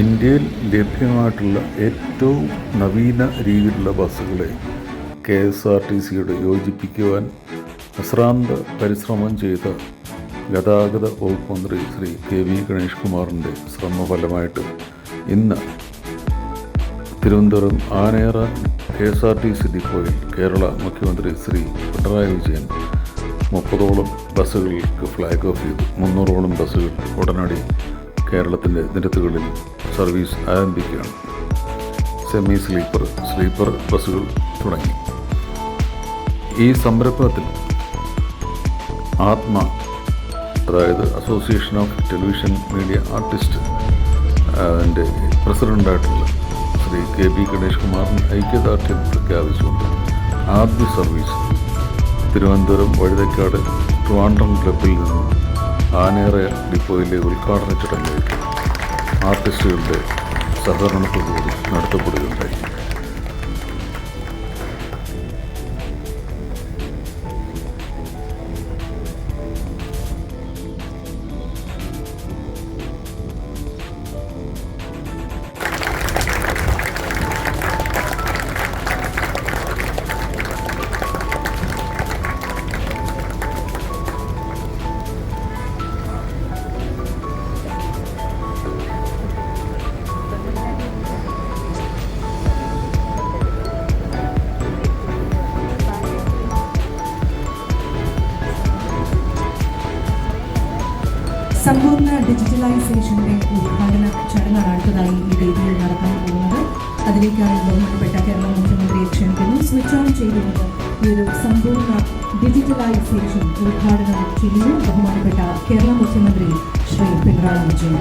ഇന്ത്യയിൽ ലഭ്യമായിട്ടുള്ള ഏറ്റവും നവീന രീതിയിലുള്ള ബസ്സുകളെ കെ എസ് ആർ ടി സിയോട് യോജിപ്പിക്കുവാൻ അശ്രാന്ത പരിശ്രമം ചെയ്ത ഗതാഗത വകുപ്പ് മന്ത്രി ശ്രീ കെ വി ഗണേഷ് കുമാറിന്റെ ശ്രമഫലമായിട്ട് ഇന്ന് Thiruvananthapuram Anayara K S R T C ഡിപ്പോയിൽ കേരള മുഖ്യമന്ത്രി ശ്രീ പിണറായി വിജയൻ മുപ്പതോളം ബസ്സുകൾക്ക് ഫ്ലാഗ് ഓഫ് ചെയ്തു. മുന്നൂറോളം ബസ്സുകൾ ഉടനടി കേരളത്തിന്റെ നിരത്തുകളിൽ സർവീസ് ആരംഭിക്കുകയാണ്. സെമി സ്ലീപ്പർ സ്ലീപ്പർ ബസ്സുകൾ തുടങ്ങി. ഈ സംരംഭത്തിൽ ആത്മ അതായത് association of television media artist അതിന്റെ പ്രസിഡന്റായിട്ടുള്ള ശ്രീ കെ പി ഗണേഷ് കുമാറിന് ഐക്യദാർഢ്യം പ്രഖ്യാപിച്ചുകൊണ്ട് ആദ്യ സർവീസ് തിരുവനന്തപുരം വഴുതക്കാട് ട്രിവാൻഡ്രം ക്ലബിൽ നിന്നും ആനേറ ഡിപ്പോയിലെ ഉദ്ഘാടന ചടങ്ങിലേക്ക് ആർട്ടിസ്റ്റുകളുടെ സഹകരണത്തോടുകൂടി നടത്തപ്പെടുകയുണ്ടായി. സമ്പൂർണ ഡിജിറ്റലൈസേഷന്റെ ഉദ്ഘാടന ചടങ്ങാണ് അടുത്തതായി ഈ വേദിയിൽ നടക്കാൻ പോകുന്നത്. അതിലേക്കായി ബഹുമാനപ്പെട്ട കേരള മുഖ്യമന്ത്രിയെ ക്ഷണിക്കുന്നു. സ്വിച്ച് ഓൺ ചെയ്തുകൊണ്ട് ഈ ഒരു സമ്പൂർണ ഡിജിറ്റലൈസേഷൻ ഉദ്ഘാടനം ചെയ്യുന്നു ബഹുമാനപ്പെട്ട കേരള മുഖ്യമന്ത്രി ശ്രീ പിണറായി വിജയൻ.